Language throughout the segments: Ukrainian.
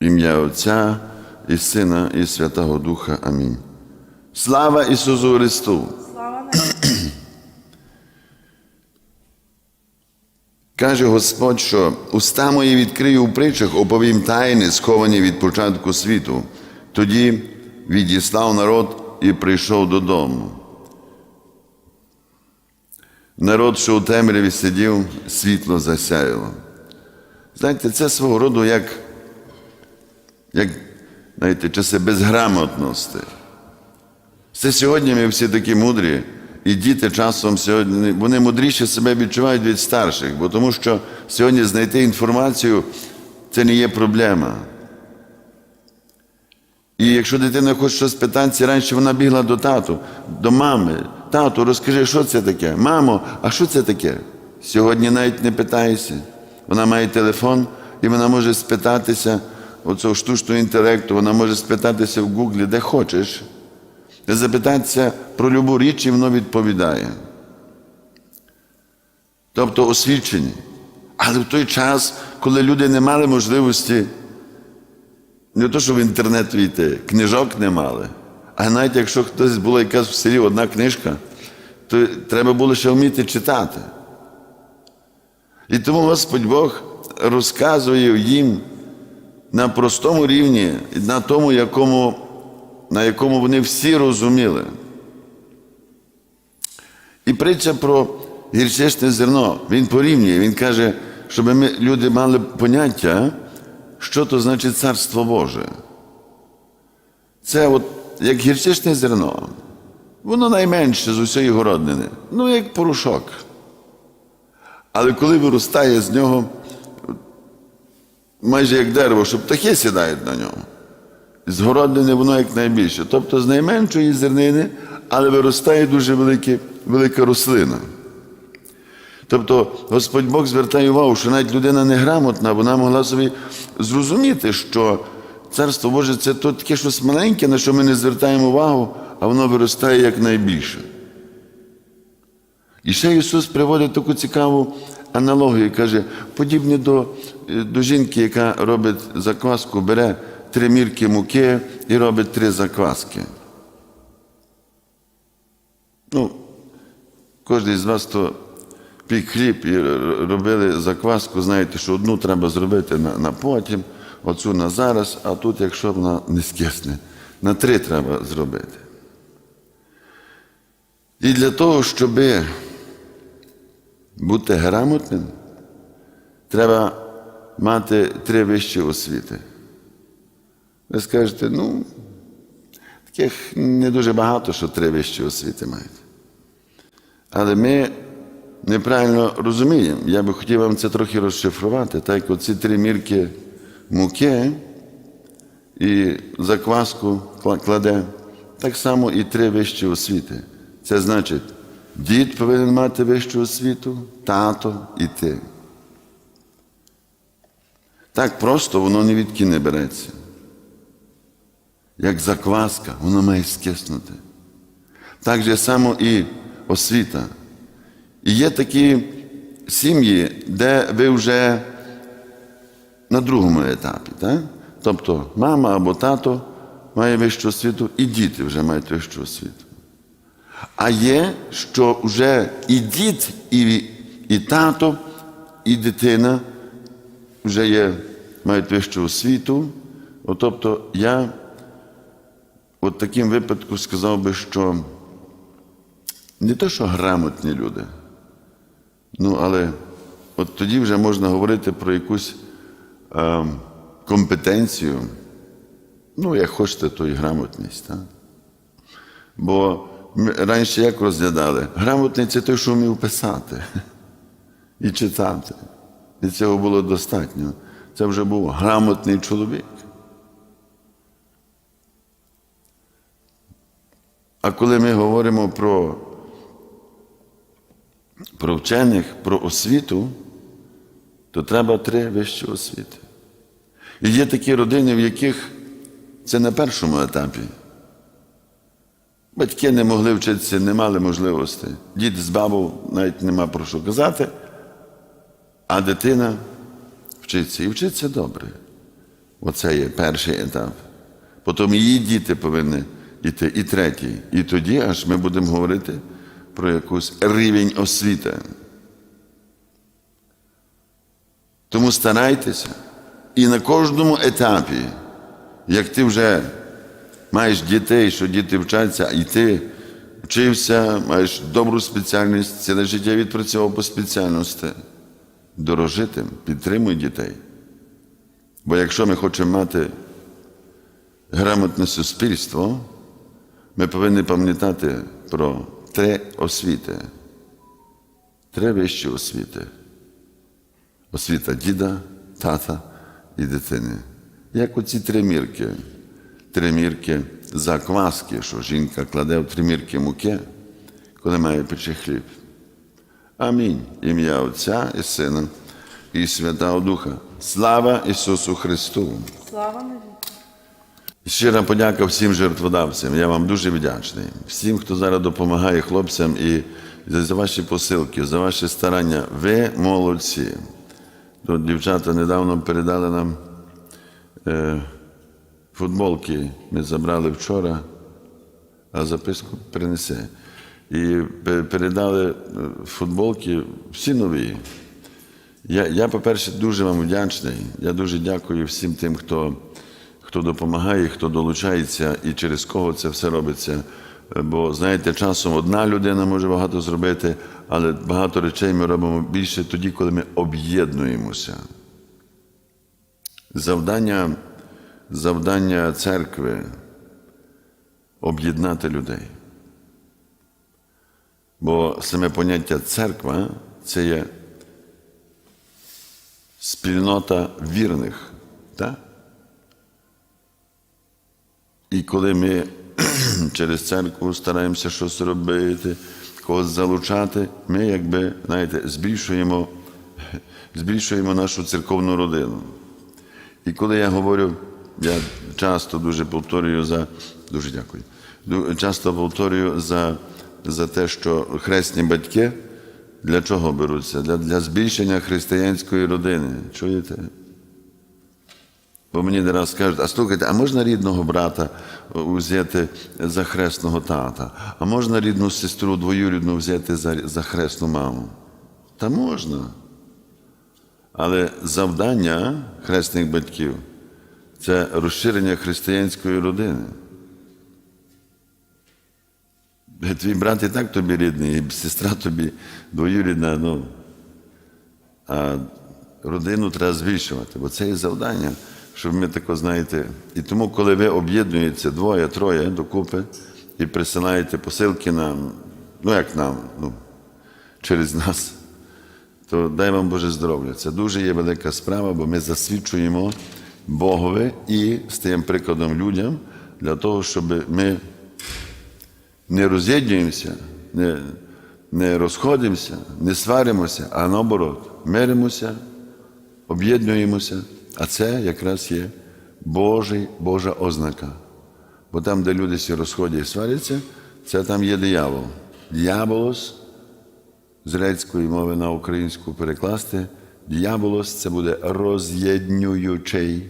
Ім'я Отця і Сина, і Святого Духа. Амінь. Слава Ісусу Христу! Слава. Каже Господь, що уста мої відкрию у притчах, оповім тайни, сховані від початку світу. Тоді відіслав народ і прийшов додому. Народ, що у темряві сидів, світло засяяло. Знаєте, це свого роду як, як знаєте, часи безграмотності. Це сьогодні ми всі такі мудрі, і діти часом сьогодні вони мудріше себе відчувають від старших, бо тому що сьогодні знайти інформацію це не є проблема. І якщо дитина хоче щось питатися, раніше вона бігла до тату, до мами. Тату, розкажи, що це таке? Мамо, а що це таке? Сьогодні навіть не питаєшся. Вона має телефон і вона може спитатися оцього штучного інтелекту, вона може спитатися в Гуглі, де хочеш, запитатися про любу річ, і воно відповідає. Тобто освічені. Але в той час, коли люди не мали можливості не то, що в інтернет війти, книжок не мали. А навіть якщо хтось була якась в селі одна книжка, то треба було ще вміти читати. І тому Господь Бог розказує їм на простому рівні, на тому, якому, на якому вони всі розуміли. І притча про гірчичне зерно, він порівнює, він каже, щоб ми, люди мали поняття, що то значить царство Боже. Це от як гірчичне зерно. Воно найменше з усієї городнини, ну як порошок. Але коли виростає з нього, майже як дерево, що птахи сідають на ньому. З городнини воно як найбільше. Тобто з найменшої зернини, але виростає дуже велике, велика рослина. Тобто Господь Бог звертає увагу, що навіть людина неграмотна, вона могла собі зрозуміти, що Царство Боже це то таке щось маленьке, на що ми не звертаємо увагу, а воно виростає як найбільше. І ще Ісус приводить таку цікаву аналогію, каже, подібне до, до жінки, яка робить закваску, бере три мірки муки і робить три закваски. Ну, кожен з вас то пік хліб і робили закваску, знаєте, що одну треба зробити на, на потім, оцю на зараз, а тут, якщо вона не скисне, на три треба зробити. І для того, щоб бути грамотним, треба мати три вищі освіти. Ви скажете, ну, таких не дуже багато, що три вищі освіти мають. Але ми неправильно розуміємо. Я би хотів вам це трохи розшифрувати, так як оці три мірки муки і закваску кладе, так само і три вищі освіти. Це значить, дід повинен мати вищу освіту, тато і ти. Так просто воно ні від не береться. Як закваска, воно має скиснути. Так же само і освіта. І є такі сім'ї, де ви вже на другому етапі. Так? Тобто мама або тато має вищу освіту, і діти вже мають вищу освіту. А є, що вже і дід, і, і тато, і дитина вже є, мають вищу освіту. От, тобто я от таким випадку сказав би, що не те, що грамотні люди, ну, але от тоді вже можна говорити про якусь е, компетенцію, ну, як хочете, то і грамотність. Так? Бо раніше як розглядали? Грамотний це той, що вмів писати і читати. І цього було достатньо. Це вже був грамотний чоловік. А коли ми говоримо про, про вчених, про освіту, то треба три вищі освіти. І є такі родини, в яких це на першому етапі. Батьки не могли вчитися, не мали можливості. Дід з бабою навіть нема про що казати, а дитина вчиться і вчиться добре. Оце є перший етап. Потім її діти повинні йти, і третій. І тоді аж ми будемо говорити про якийсь рівень освіти. Тому старайтеся. І на кожному етапі, як ти вже маєш дітей, що діти вчаться, і ти вчився, маєш добру спеціальність, ціле життя відпрацьовував по спеціальності. Дорожити, підтримуй дітей. Бо якщо ми хочемо мати грамотне суспільство, ми повинні пам'ятати про три освіти, три вищі освіти. Освіта діда, тата і дитини. Як оці три мірки. Три мірки закваски, що жінка кладе в три мірки муки, коли має печи хліб. Амінь. Ім'я Отця і Сина і Святого Духа. Слава Ісусу Христу! Слава навіки. Щира подяка всім жертводавцям. Я вам дуже вдячний. Всім, хто зараз допомагає хлопцям і за ваші посилки, за ваші старання. Ви молодці. Тут дівчата недавно передали нам е, футболки. Ми забрали вчора, а записку принесе. І передали е, футболки всі нові. Я, я, по-перше, дуже вам вдячний. Я дуже дякую всім тим, хто, хто допомагає, хто долучається і через кого це все робиться. Е, Бо, знаєте, часом одна людина може багато зробити, але багато речей ми робимо більше тоді, коли ми об'єднуємося. Завдання, завдання церкви об'єднати людей. Бо саме поняття церква це є спільнота вірних. Так? І коли ми через церкву стараємося щось робити, когось залучати, ми якби, знаєте, збільшуємо, збільшуємо нашу церковну родину. І коли я говорю, я часто дуже повторюю за дуже дякую. Часто повторюю за, за те, що хресні батьки для чого беруться? Для, для збільшення християнської родини. Чуєте? Бо мені не раз кажуть, а слухайте, а можна рідного брата взяти за хресного тата, а можна рідну сестру двоюрідну взяти за, за хресну маму? Та можна. Але завдання хресних батьків це розширення християнської родини. Твій брат і так тобі рідний, і сестра тобі двоюрідна, ну, а родину треба збільшувати, бо це є завдання, щоб ми тако знаєте. І тому, коли ви об'єднуєтеся двоє, троє докупи і присилаєте посилки нам, ну як нам, ну, через нас, то дай вам Боже здоров'я. Це дуже є велика справа, бо ми засвідчуємо Богові і стаємо прикладом людям для того, щоб ми не роз'єднуємося, не, не розходимося, не сваримося, а наоборот, миримося, об'єднуємося. А це якраз є Божий, Божа ознака. Бо там, де люди всі розходять і сваряться, це там є диявол. Діаболос з грецької мови на українську перекласти. Діаболос це буде роз'єднюючий.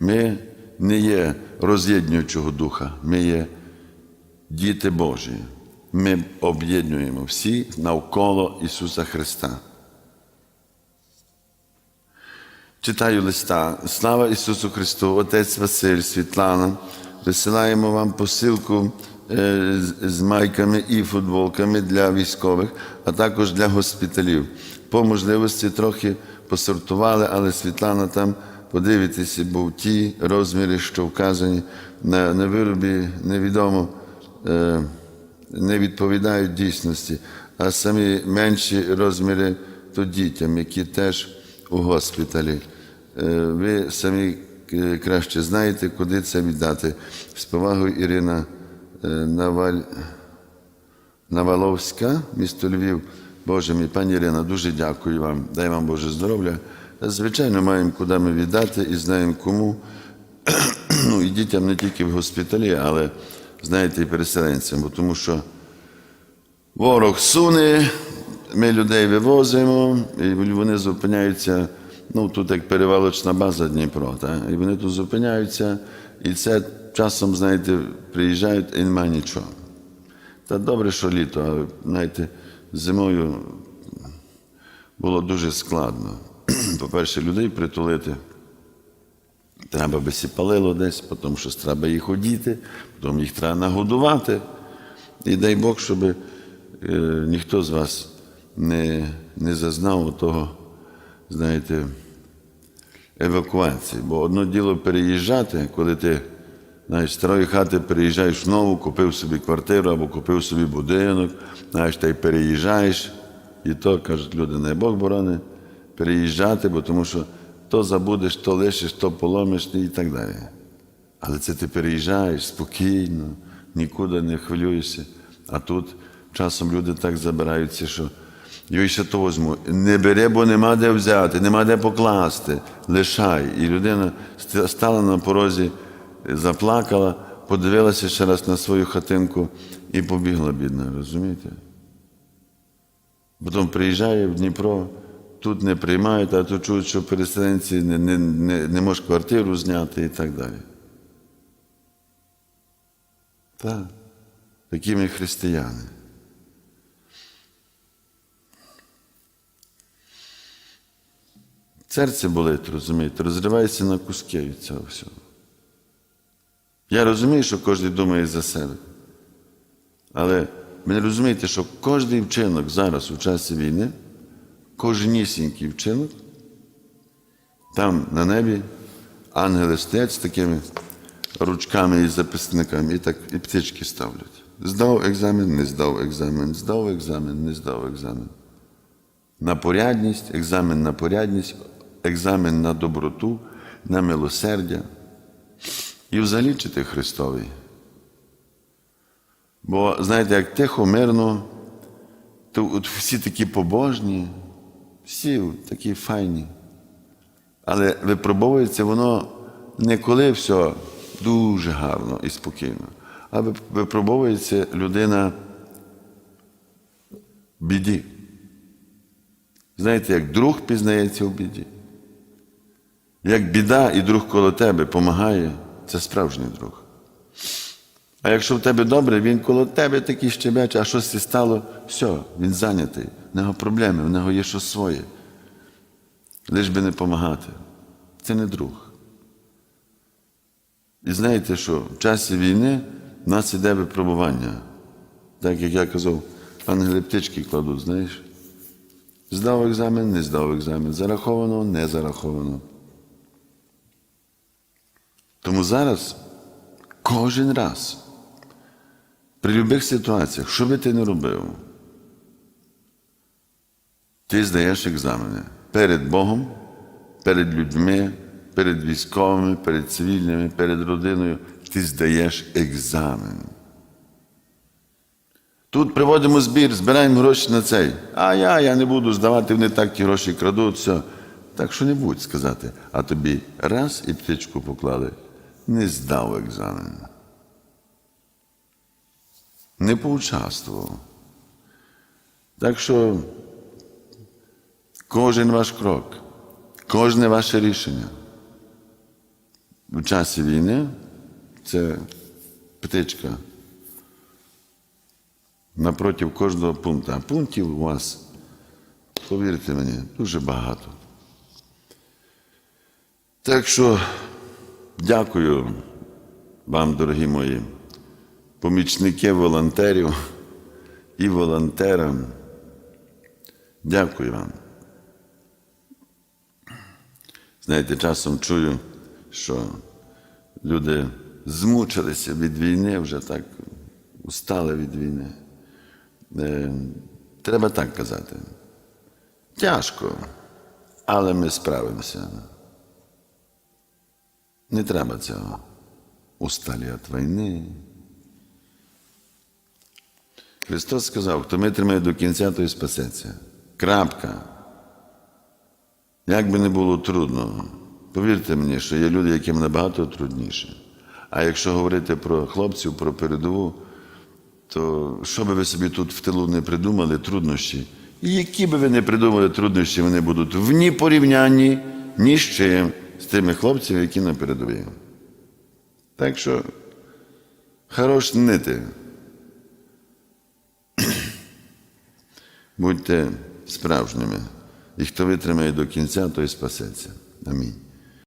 Ми не є роз'єднуючого духа, ми є діти Божі. Ми об'єднуємо всі навколо Ісуса Христа. Читаю листа. Слава Ісусу Христу, Отець Василь, Світлана. Висилаємо вам посилку е, з- майками і футболками для військових, а також для госпіталів. По можливості трохи посортували, але Світлана там, подивитися, бо ті розміри, що вказані на, на виробі, невідомо. Е, не відповідають дійсності, а самі менші розміри то дітям, які теж у госпіталі. Е, Ви самі е, краще знаєте, куди це віддати. З повагою Ірина е, Наваль... Наваловська, місто Львів. Боже мій, пані Ірина, дуже дякую вам. Дай вам Боже здоров'я. Звичайно, маємо куди ми віддати і знаємо кому. ну, і дітям не тільки в госпіталі, але знаєте, і переселенцям, бо тому що ворог суне, ми людей вивозимо, і вони зупиняються. Ну, тут як перевалочна база Дніпро, так? і вони тут зупиняються, і це часом, знаєте, приїжджають і немає нічого. Та добре, що літо, знаєте, зимою було дуже складно. По-перше, людей притулити. Треба би сі палило десь, тому що треба їх одіти, потім їх треба нагодувати. І дай Бог, щоб е, ніхто з вас не, не зазнав того, знаєте, евакуації. Бо одно діло переїжджати, коли ти знаєш, старої хати переїжджаєш в нову, купив собі квартиру або купив собі будинок, знаєш, та й переїжджаєш. І то, кажуть люди, не Бог борони, переїжджати, бо тому що то забудеш, то лишиш, то поломиш і так далі. Але це ти переїжджаєш спокійно, нікуди не хвилюєшся. А тут часом люди так забираються, що йой ще то возьму. Не бери, бо нема де взяти, нема де покласти. Лишай. І людина стала на порозі, заплакала, подивилася ще раз на свою хатинку і побігла, бідна, розумієте? Потім приїжджає в Дніпро, тут не приймають, а тут чують, що переселенці не, не, не, не можуть квартиру зняти і так далі. Так, такі ми християни. Серце болить, розумієте, розривається на куски від цього всього. Я розумію, що кожен думає за себе. Але ви не розумієте, що кожен вчинок зараз у часі війни, кожнісінький вчинок, там на небі ангели стоять з такими ручками і записниками, і так і птички ставлять. Здав екзамен, не здав екзамен, здав екзамен, не здав екзамен. На порядність, екзамен на порядність, екзамен на доброту, на милосердя. І взагалі ти Христовий. Бо, знаєте, як тихо, мирно, то от всі такі побожні, всі такі файні. Але випробовується воно не коли все дуже гарно і спокійно, а випробовується людина в біді. Знаєте, як друг пізнається в біді. Як біда і друг коло тебе допомагає, це справжній друг. А якщо в тебе добре, він коло тебе такий щебече, а щось стало, все, він зайнятий, в нього проблеми, в нього є щось своє. Лиш би не допомагати. Це не друг. І знаєте, що в часі війни в нас іде випробування. Так як я казав, ангели птички кладуть, знаєш. Здав екзамен, не здав екзамен. Зараховано, не зараховано. Тому зараз кожен раз, при будь-яких ситуаціях, що би ти не робив, ти здаєш екзамени перед Богом, перед людьми, перед військовими, перед цивільними, перед родиною. Ти здаєш екзамен. Тут приводимо збір, збираємо гроші на цей. А я, я не буду здавати, вони так ті гроші крадуть, все. Так що не будь сказати, а тобі раз і птичку поклали, не здав екзамен. Не поучаствував. Так що кожен ваш крок, кожне ваше рішення в часі війни це птичка напроти кожного пункту. А пунктів у вас, повірте мені, дуже багато. Так що дякую вам, дорогі мої помічники волонтерів і волонтерам. Дякую вам. Знаєте, часом чую, що люди змучилися від війни, вже так устали від війни. Е, Треба так казати. Тяжко, але ми справимося. Не треба цього. Усталі від війни. Христос сказав, хто витримає до кінця, той спасеться. Крапка. Як би не було трудно, повірте мені, що є люди, яким набагато трудніше. А якщо говорити про хлопців, про передову, то що би ви собі тут в тилу не придумали, труднощі, які би ви не придумали труднощі, вони будуть в ні порівнянні ні з чим з тими хлопцями, які на передовій. Так що хорош нити. Будьте справжніми. І хто витримає до кінця, той спасеться. Амінь.